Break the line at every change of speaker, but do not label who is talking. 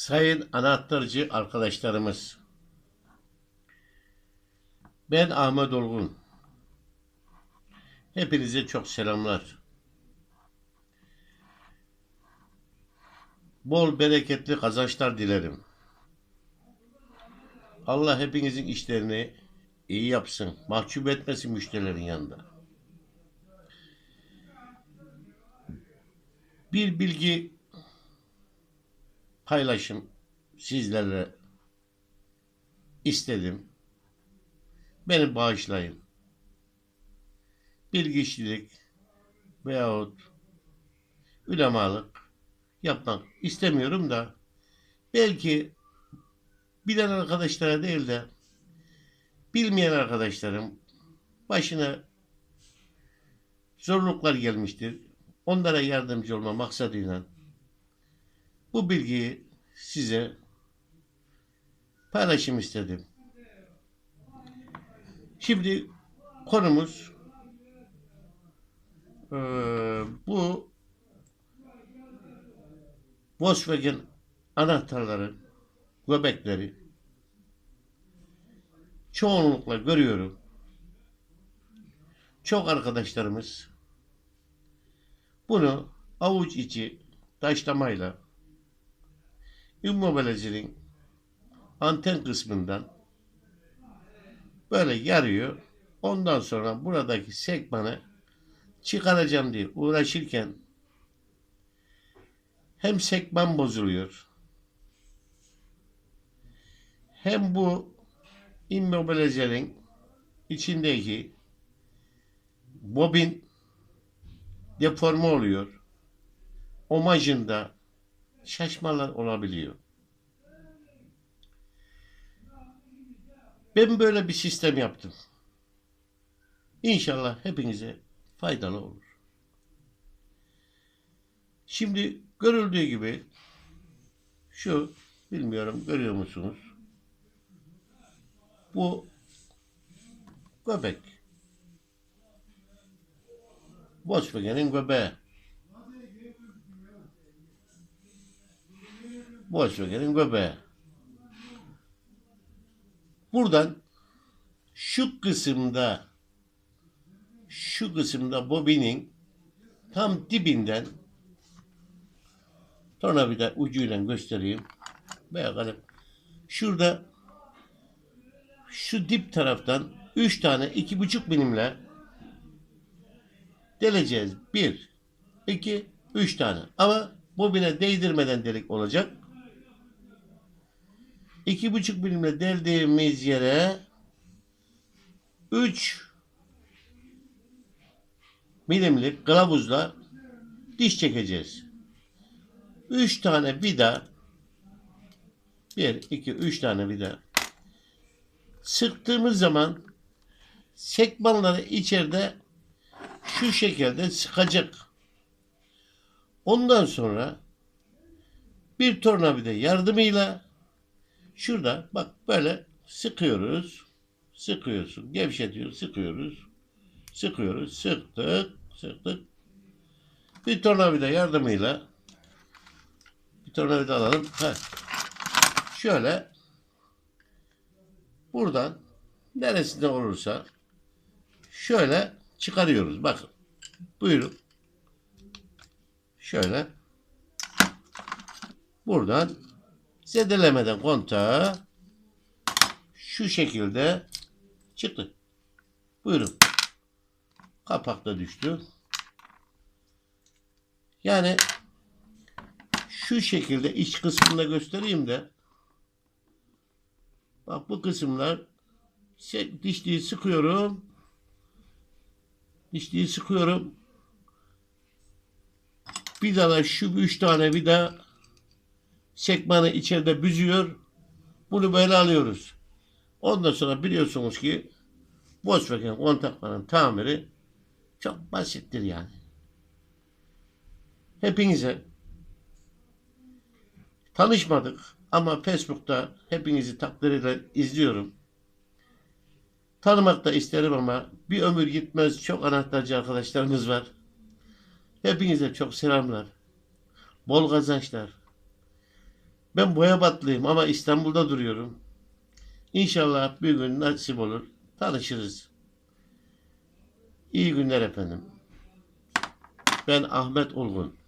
Sayın anahtarcı arkadaşlarımız. Ben Ahmet Olgun. Hepinize çok selamlar. Bol bereketli kazançlar dilerim. Allah hepinizin işlerini iyi yapsın. Mahcup etmesin müşterilerin yanında. Bir bilgi paylaşım sizlerle istedim. Beni bağışlayın. Bilgiçilik veyahut ulemalık yapmak istemiyorum da belki bilen arkadaşlara değil de bilmeyen arkadaşlarım başına zorluklar gelmiştir. Onlara yardımcı olma maksadıyla bu bilgiyi size paylaşım istedim. Şimdi konumuz eee, bu Volkswagen anahtarları, göbekleri çoğunlukla görüyorum. Çok arkadaşlarımız bunu avuç içi taşlamayla immobilecinin anten kısmından böyle yarıyor. Ondan sonra buradaki sekmanı çıkaracağım diye uğraşırken hem sekman bozuluyor hem bu immobilecinin içindeki bobin deforme oluyor. Omajında şaşmalar olabiliyor. Ben böyle bir sistem yaptım. İnşallah hepinize faydalı olur. Şimdi görüldüğü gibi şu bilmiyorum görüyor musunuz? Bu göbek. Volkswagen'in göbeği. Volkswagen'in göbeği. Buradan şu kısımda şu kısımda bobinin tam dibinden tornavida ucuyla göstereyim. Veya kalem. Şurada şu dip taraftan üç tane iki buçuk milimle deleceğiz. Bir, iki, üç tane. Ama bobine değdirmeden delik olacak. İki buçuk milimle deldiğimiz yere üç milimlik kılavuzla diş çekeceğiz. Üç tane vida bir, iki, üç tane vida sıktığımız zaman sekmanları içeride şu şekilde sıkacak. Ondan sonra bir tornavida yardımıyla şurada bak böyle sıkıyoruz. Sıkıyorsun. Gevşetiyoruz. Sıkıyoruz. Sıkıyoruz. Sıktık. Sıktık. Bir tornavida yardımıyla bir tornavida alalım. Heh. Şöyle buradan neresinde olursa şöyle çıkarıyoruz. Bakın. Buyurun. Şöyle buradan zedelemeden kontağı şu şekilde çıktı. Buyurun. Kapak da düştü. Yani şu şekilde iç kısmında göstereyim de bak bu kısımlar dişliği sıkıyorum. Dişliği sıkıyorum. Bir daha şu üç tane daha sekmanı içeride büzüyor. Bunu böyle alıyoruz. Ondan sonra biliyorsunuz ki Volkswagen kontakmanın tamiri çok basittir yani. Hepinize tanışmadık ama Facebook'ta hepinizi takdiriyle izliyorum. Tanımak da isterim ama bir ömür gitmez çok anahtarcı arkadaşlarımız var. Hepinize çok selamlar. Bol kazançlar. Ben Boyabatlıyım ama İstanbul'da duruyorum. İnşallah bir gün nasip olur. Tanışırız. İyi günler efendim. Ben Ahmet Olgun.